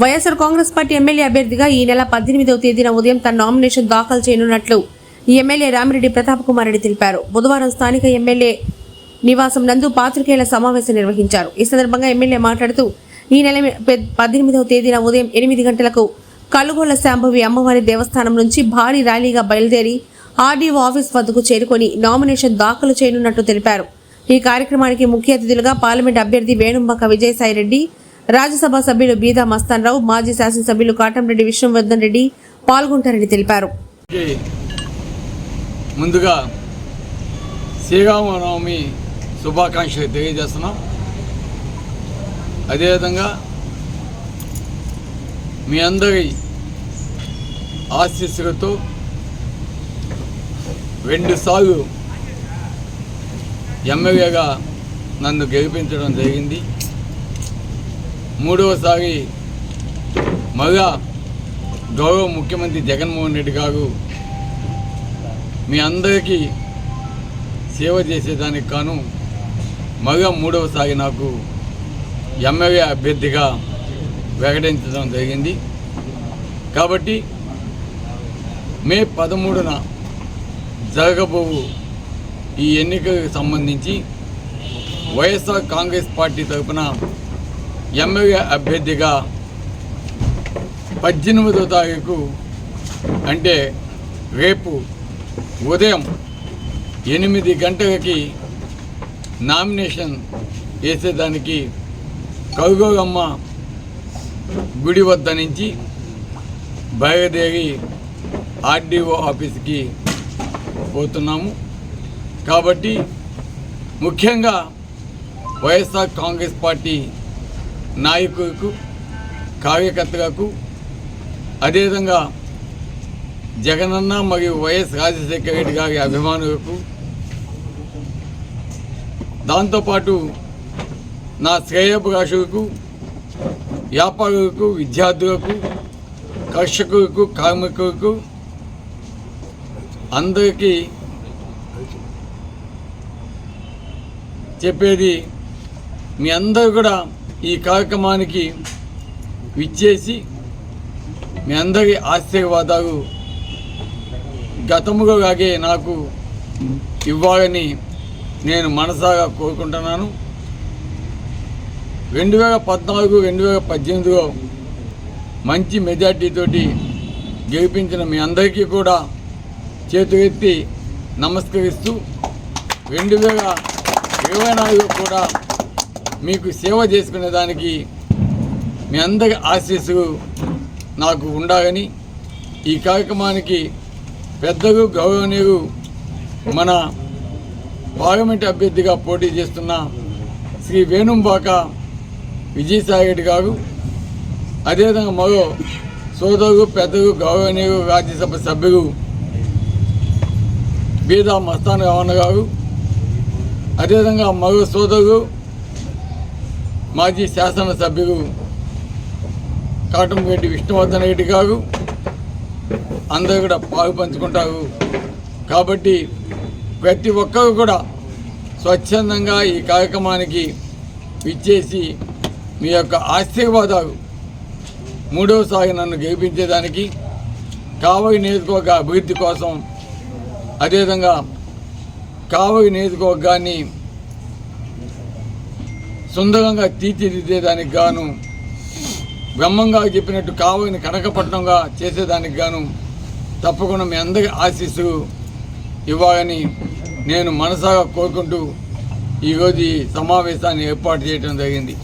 YSR Congress party MLA అభ్యర్థిగా ఈ నెల పద్దెనిమిదవ తేదీన ఉదయం తన నామినేషన్ దాఖలు చేయనున్నట్లు ఈ ఎమ్మెల్యే రామిరెడ్డి ప్రతాప్ కుమార్ రెడ్డి తెలిపారు. బుధవారం స్థానిక ఎమ్మెల్యే నివాసం నందు పాత్రికేయుల సమావేశం నిర్వహించారు. ఈ సందర్భంగా ఎమ్మెల్యే మాట్లాడుతూ ఈ నెల పద్దెనిమిదవ తేదీన ఉదయం ఎనిమిది గంటలకు కలుగోల శాంభవి అమ్మవారి దేవస్థానం నుంచి భారీ ర్యాలీగా బయలుదేరి ఆర్డీఓ ఆఫీస్ వద్దకు చేరుకొని నామినేషన్ దాఖలు చేయనున్నట్టు తెలిపారు. ఈ కార్యక్రమానికి ముఖ్య అతిథులుగా పార్లమెంట్ అభ్యర్థి వేణుంబక విజయసాయిరెడ్డి రాజ్యసభ సభ్యులు బీదా మస్తాన్ రావు మాజీ శాసనసభ్యులు కాటంరెడ్డి విష్ణువర్ధన్ రెడ్డి పాల్గొంటారని తెలిపారు. ముందుగా శ్రీరామనవమి శుభాకాంక్షలు తెలియజేస్తున్నాం. అదేవిధంగా మీ అందరి ఆశీస్సులతో రెండుసార్లు ఎమ్మెల్యేగా నన్ను గెలిపించడం జరిగింది. మూడవసారి మళ్ళా గౌరవ ముఖ్యమంత్రి జగన్మోహన్ రెడ్డి గారు మీ అందరికీ సేవ చేసేదానికి కాను మళ్ళా మూడవసారి నాకు ఎమ్మెల్యే అభ్యర్థిగా ప్రకటించడం జరిగింది. కాబట్టి మే పదమూడున జరగబోవు ఈ ఎన్నికలకు సంబంధించి వైఎస్ఆర్ కాంగ్రెస్ పార్టీ తరఫున ఎమ్మెల్యే అభ్యర్థిగా పద్దెనిమిదో తారీఖు అంటే రేపు ఉదయం ఎనిమిది గంటలకి నామినేషన్ వేసేదానికి కౌగోగమ్మ గుడి వద్ద నుంచి బయలుదేరి ఆర్డీఓ ఆఫీస్కి పోతున్నాము. కాబట్టి ముఖ్యంగా వైఎస్ఆర్ కాంగ్రెస్ పార్టీ నాయకులకు కార్యకర్తలకు అదేవిధంగా జగనన్న మరియు వైఎస్ రాజశేఖర రెడ్డి గారి అభిమానులకు దాంతోపాటు నా శ్రేయభిలాషులకు వ్యాపారులకు విద్యార్థులకు కర్షకులకు కార్మికులకు అందరికీ చెప్పేది మీ అందరూ కూడా ఈ కార్యక్రమానికి విచ్చేసి మీ అందరి ఆశీర్వాదాలు. గతముగా లాగే నాకు ఇవ్వాలని నేను మనసాగా కోరుకుంటున్నాను. రెండు వేల పద్నాలుగు రెండు వేల పద్దెనిమిదిలో మంచి మెజార్టీతోటి గెలిపించిన మీ అందరికీ కూడా చేతులెత్తి నమస్కరిస్తూ రెండు వేల ఇరవై నాలుగు కూడా మీకు సేవ చేసుకునే దానికి మీ అందరి ఆశీస్సులు నాకు ఉండాలని ఈ కార్యక్రమానికి పెద్దలు గౌరవనీయులు మన పార్లమెంట్ అభ్యర్థిగా పోటీ చేస్తున్న శ్రీ వేణుంబాక విజయసాయి రెడ్డి గారు అదేవిధంగా మరో సోదరుడు పెద్దలు గౌరవనీయులు రాజ్యసభ సభ్యులు బీదా మస్తాన్ రమణ గారు అదేవిధంగా మరో సోదరుడు మాజీ శాసనసభ్యులు కాటంరెడ్డి విష్ణువర్ధన్ రెడ్డి గారు. అందరూ కూడా పాలు పంచుకుంటారు. కాబట్టి ప్రతి ఒక్కరు కూడా స్వచ్ఛందంగా ఈ కార్యక్రమానికి ఇచ్చేసి మీ యొక్క ఆశీర్వాదాలు మూడవసారి నన్ను గెలిపించేదానికి కావలి నియోజకవర్గ అభివృద్ధి కోసం అదేవిధంగా కావలి నియోజకవర్గాన్ని సుందరంగా తీర్చిదిద్దేదానికి గాను బ్రహ్మంగా చెప్పినట్టు కావలిని కనకపట్నంగా చేసేదానికి గాను తప్పకుండా మీ అందరి ఆశీస్సు ఇవ్వాలని నేను మనసాగా కోరుకుంటూ ఈరోజు ఈ సమావేశాన్ని ఏర్పాటు చేయడం జరిగింది.